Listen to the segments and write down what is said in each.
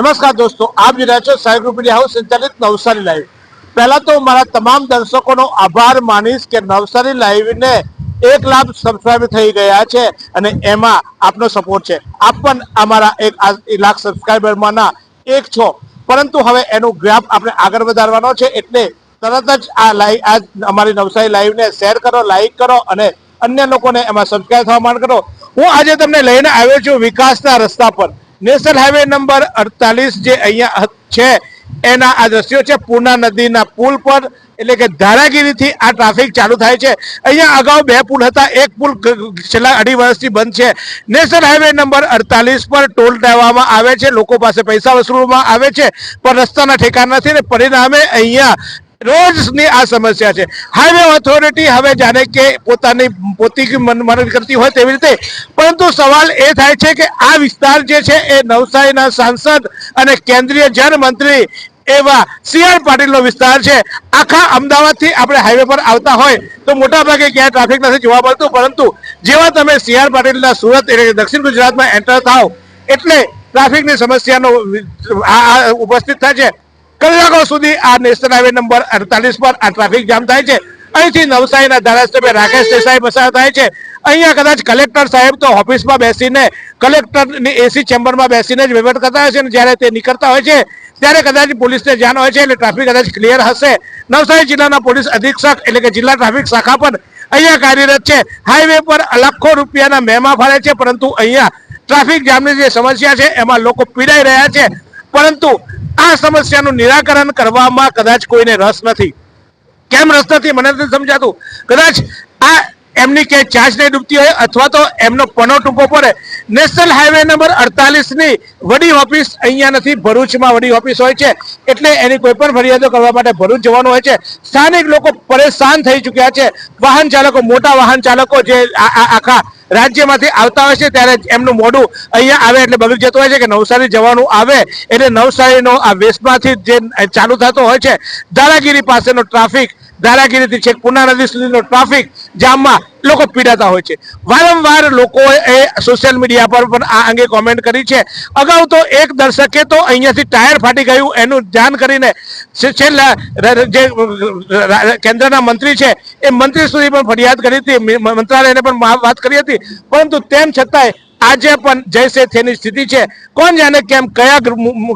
નમસ્કાર દોસ્તો, આપ જોઈ રહ્યા છો સાહેબ રૂપિયા હાઉસ સંચાલિત નવસારી લાઈવ. પહેલા તો મારા તમામ દર્શકોનો આભાર માનીશ કે નવસારી લાઈવને એક લાખ સબસ્ક્રાઇબ થઈ ગયા છે અને એમાં આપનો સપોર્ટ છે. આપ પણ અમારા એક લાખ સબસ્ક્રાઇબરમાંના એક છો. પરંતુ હવે એનું ગ્રાફ આપણે આગળ વધારવાનો છે એટલે તરત જ આ લાઈવ આ અમારી નવસારી લાઈવને શેર કરો લાઈક કરો અને અન્ય લોકોને એમાં સબસ્ક્રાઇબ થવા માંડ કરો. હું આજે તમને લઈને આવ્યો છું વિકાસના રસ્તા પર. નેશનલ હાઈવે નંબર અડતાલીસ જે અહીંયા છે, એના આ દ્રશ્યો છે પૂર્ણા નદીના પુલ પર. એટલે કે ધારાગીરીથી આ ટ્રાફિક ચાલુ થાય છે. અહીંયા અગાઉ બે પુલ હતા, એક પુલ છેલ્લા અઢી વર્ષથી બંધ છે. નેશનલ હાઈવે નંબર અડતાલીસ પર ટોલ લેવામાં આવે છે, લોકો પાસે પૈસા વસૂલવામાં આવે છે, પણ રસ્તાના ઠેકાણ નથી ને પરિણામે અહીંયા રોજની આ સમસ્યા છે. હાઈવે ઓથોરિટી હવે જાણે કે પોતાની પોતી મદદ કરતી હોય તેવી રીતે. પરંતુ સવાલ એ થાય છે કે આ વિસ્તાર જે છે એ નવસારીના સાંસદ અને કેન્દ્રીય જનમંત્રી એવા સી આર પાટીલનો વિસ્તાર છે. આખા અમદાવાદથી આપણે હાઈવે પર આવતા હોય તો મોટા ભાગે ક્યાંય ટ્રાફિક નથી જોવા મળતું. પરંતુ જેવા તમે સી આર પાટીલના સુરત એટલે દક્ષિણ ગુજરાતમાં એન્ટર થાવ, એટલે ટ્રાફિકની સમસ્યાનો આ ઉપસ્થિત થાય છે. કલાકો સુધી આ નેશનલ હાઈવે નંબર અડતાલીસ પર આ ટ્રાફિક જામ થાય છે. અહીંથી નવસારીના ધારાસભ્ય રાકેશ દેસાઈ પસાર થાય છે. અહીંયા કદાચ કલેક્ટર સાહેબ તો ઓફિસમાં બેસીને કલેક્ટરની એસી ચેમ્બરમાં બેસીને જ વહીવટ કરતા હોય છે અને જ્યારે તે નીકળતા હોય છે, ત્યારે કદાચ પોલીસને જાણ હોય છે એટલે ટ્રાફિક કદાચ ક્લિયર હશે. નવસારી જિલ્લાના પોલીસ અધિક્ષક એટલે કે જિલ્લા ટ્રાફિક શાખા પણ અહીંયા કાર્યરત છે. હાઈવે પર લાખો રૂપિયાના મહેમા ફાળે છે, પરંતુ અહીંયા ટ્રાફિક જામની જે સમસ્યા છે, એમાં લોકો પીડાઈ રહ્યા છે. પરંતુ આ સમસ્યાનું નિરાકરણ કરવામાં કદાચ કોઈને રસ નથી. કેમ રસ નથી? મને નથી સમજાતું. કદાચ આ એમની કે ચાર્જ નહીં ડૂબતી હોય અથવા તો એમનો પનો ટૂંકો પડે. નેશનલ હાઈવે નંબર અડતાલીસની વડી ઓફિસ અહીંયા નથી, ભરૂચમાં વડી ઓફિસ હોય છે. એટલે એની કોઈ પણ ફરિયાદો કરવા માટે ભરૂચ જવાનું હોય છે. સ્થાનિક લોકો પરેશાન થઈ ચૂક્યા છે. વાહન ચાલકો, મોટા વાહન ચાલકો જે આખા રાજ્યમાંથી આવતા હોય છે ત્યારે એમનું મોઢું અહીંયા આવે એટલે બગડી જતું હોય છે કે નવસારી જવાનું આવે એટલે નવસારીનો આ વેસ્ટમાંથી જે ચાલુ થતો હોય છે, દાદાગીરી પાસેનો ટ્રાફિક ધારાગીરીથી છેક પુના નદી સુધીનો ટ્રાફિક જામમાં લોકો પીડાતા હોય છે. વારંવાર લોકોએ સોશિયલ મીડિયા પર પણ આ અંગે કોમેન્ટ કરી છે. અગાઉ તો એક દર્શકે તો અહીંયાથી ટાયર ફાટી ગયું એનું ધ્યાન કરીને છેલ્લા જે કેન્દ્રના મંત્રી છે, એ મંત્રી સુધી પણ ફરિયાદ કરી હતી. મંત્રાલયને પણ વાત કરી હતી. પરંતુ તેમ છતાંય આજે પણ જૈસે તેની સ્થિતિ છે. કોણ જાણે કેમ, કયા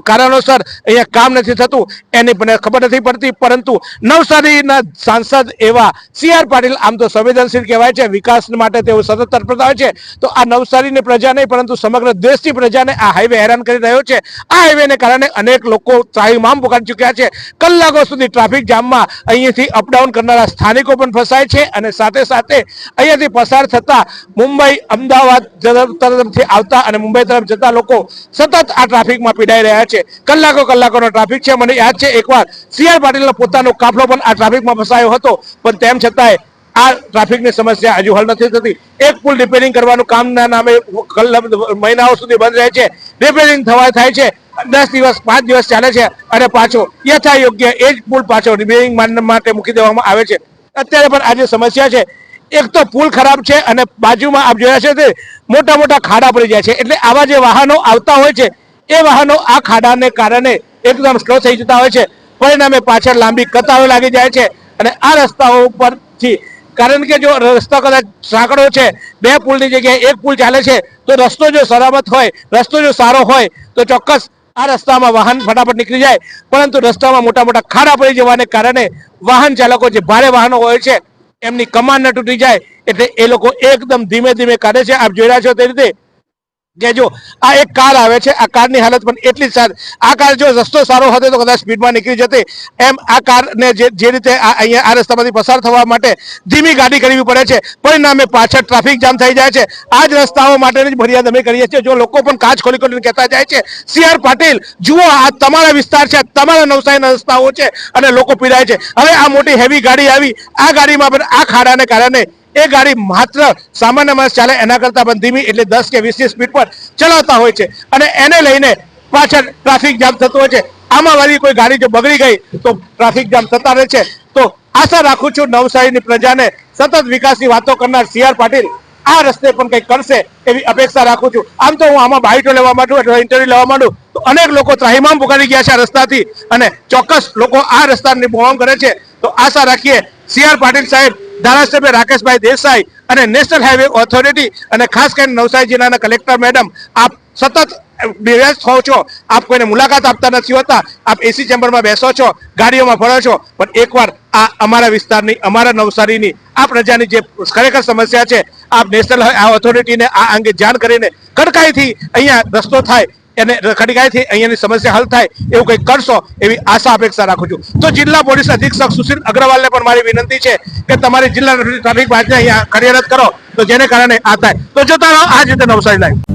કારણોસર અહીંયા કામ નથી થતું, એની પણ ખબર નથી પડતી. પરંતુ નવસારીના સાંસદ એવા સી આર પાટીલ, આમ તો સંવેદનશીલ કહેવાય છે, વિકાસ માટે તેઓ સતત હોય છે, તો આ નવસારીની પ્રજા નહીં, પરંતુ સમગ્ર દેશની પ્રજાને આ હાઈવે હેરાન કરી રહ્યો છે. આ હાઈવેને કારણે અનેક લોકો ત્રાહિમામ પોકાડી ચૂક્યા છે. કલાકો સુધી ટ્રાફિક જામમાં અહીંયાથી અપડાઉન કરનારા સ્થાનિકો પણ ફસાય છે અને સાથે સાથે અહીંયાથી પસાર થતા મુંબઈ, અમદાવાદ તરફ- તરફથી આવતા અને મુંબઈ તરફ જતા લોકો સતત આ ટ્રાફિકમાં પીડાઈ રહ્યા છે. કલાકો કલાકોનો ટ્રાફિક છે. મને યાદ છે, એકવાર સી આર પાટીલનો પોતાનો કાફલો પણ આ ટ્રાફિકમાં ફસાયો હતો. પણ તેમ છતાંય આ ટ્રાફિકની સમસ્યા હજુ હલ નથી થતી. એક પુલ રિપેરિંગ કરવાનું કામના નામે મહિનાઓ સુધી બંધ રહે છે. રિપેરિંગ થવા થાય છે. દસ દિવસ, પાંચ દિવસ ચાલે છે અને પાછો યથા યોગ્ય એ જ પુલ પાછો રિપેરિંગ માટે મૂકી દેવામાં આવે છે. અત્યારે પણ આ જે સમસ્યા છે એક તો પુલ ખરાબ છે અને બાજુમાં આપ જોયા છે તે મોટા મોટા ખાડા પડી જાય છે. એટલે આવા જે વાહનો આવતા હોય છે, એ વાહનો આ ખાડાને કારણે એકદમ સ્લો થઈ જતા હોય છે. પરિણામે પાછળ લાંબી કતારો લાગી જાય છે અને આ રસ્તાઓ ઉપરથી કારણ કે જો રસ્તો કદાચ સાંકડો છે, બે પુલની જગ્યાએ એક પુલ ચાલે છે, તો રસ્તો જો સલામત હોય, રસ્તો જો સારો હોય, તો ચોક્કસ આ રસ્તામાં વાહન ફટાફટ નીકળી જાય. પરંતુ રસ્તામાં મોટા મોટા ખાડા પડી જવાને કારણે વાહન ચાલકો જે ભારે વાહનો હોય છે એમની કમાન ન તૂટી જાય, એટલે એ લોકો એકદમ ધીમે ધીમે કાઢે છે. આપ જોઈ રહ્યા છો તે રીતે કે જો આ એક કાર આવે છે, આ કારની હાલત પણ એટલી જ આ કાર જો રસ્તો સારો હતો તો કદાચ સ્પીડમાં નીકળી જતી. એમ આ કારને જે જે રીતે અહીંયા આ રસ્તામાંથી પસાર થવા માટે ધીમી ગાડી કરવી પડે છે. પરિણામે પાછળ ટ્રાફિક જામ થઈ જાય છે. આ જ રસ્તાઓ માટેની જ ફરિયાદ અમે કરીએ છીએ. જો લોકો પણ કાચ ખોલી ખોલીને કહેતા જાય છે સી આર પાટીલ, જુઓ આ તમારા વિસ્તાર છે તમારા નવસારીના રસ્તાઓ છે. અને લોકો પીડાય છે. હવે આ મોટી હેવી ગાડી આવી. આ ગાડીમાં પણ આ ખાડાને કારણે એ ગાડી માત્ર સામાન્ય માણસ ચાલે, એના કરતાં પણ ધીમી એટલે દસ કે વીસની સ્પીડ પર ચલાવતા હોય છે. અને એને લઈને પાછળ ટ્રાફિક જામ થતો હોય છે. આમાં વાળી કોઈ ગાડી જો બગડી ગઈ તો ટ્રાફિક જામ થતા રહે છે. તો આશા રાખું છું નવસારીની પ્રજાને સતત વિકાસની વાતો કરનાર સી પાટીલ આ રસ્તે પણ કંઈક કરશે એવી અપેક્ષા રાખું છું. આમ તો હું આમાં બાઇટો લેવા માંડું, અથવા ઇન્ટરવ્યુ લેવા માંડું, તો અનેક લોકો ત્રાહીમામ પુકારી ગયા છે આ રસ્તાથી. અને ચોક્કસ લોકો આ રસ્તાની બોમ કરે છે. તો આશા રાખીએ સી પાટીલ સાહેબ ધારાસભ્ય રાકેશભાઈ દેસાઈ અને નેશનલ હાઈવે ઓથોરિટી અને ખાસ કરીને નવસારી જિલ્લાના કલેક્ટર મેડમ, આપ સતત વ્યસ્ત હો છો. આપ કોઈને મુલાકાત આપતા નથી હોતા. આપ એસી ચેમ્બરમાં બેસો છો, ગાડીઓમાં ફરો છો. પણ એકવાર આ અમારા વિસ્તારની, અમારા નવસારીની આ પ્રજાની જે ખરેખર સમસ્યા છે, આપ નેશનલ ઓથોરિટીને આ અંગે જાણ કરીને કડકાઈથી અહીંયા રસ્તો થાય અને કડકાઈથી અહીંયાની સમસ્યા હલ થાય એવું કંઈક કરશો એવી આશા અપેક્ષા રાખું છું. તો જિલ્લા પોલીસ અધિક્ષક સુશીલ અગ્રવાલને પણ મારી વિનંતી છે કે તમારી જિલ્લા ટ્રાફિક પાંચને અહીંયા કાર્યરત કરો તો જેને કારણે આ થાય. તો જોતા રહો આ જ રીતે નવસારી લાઈવ.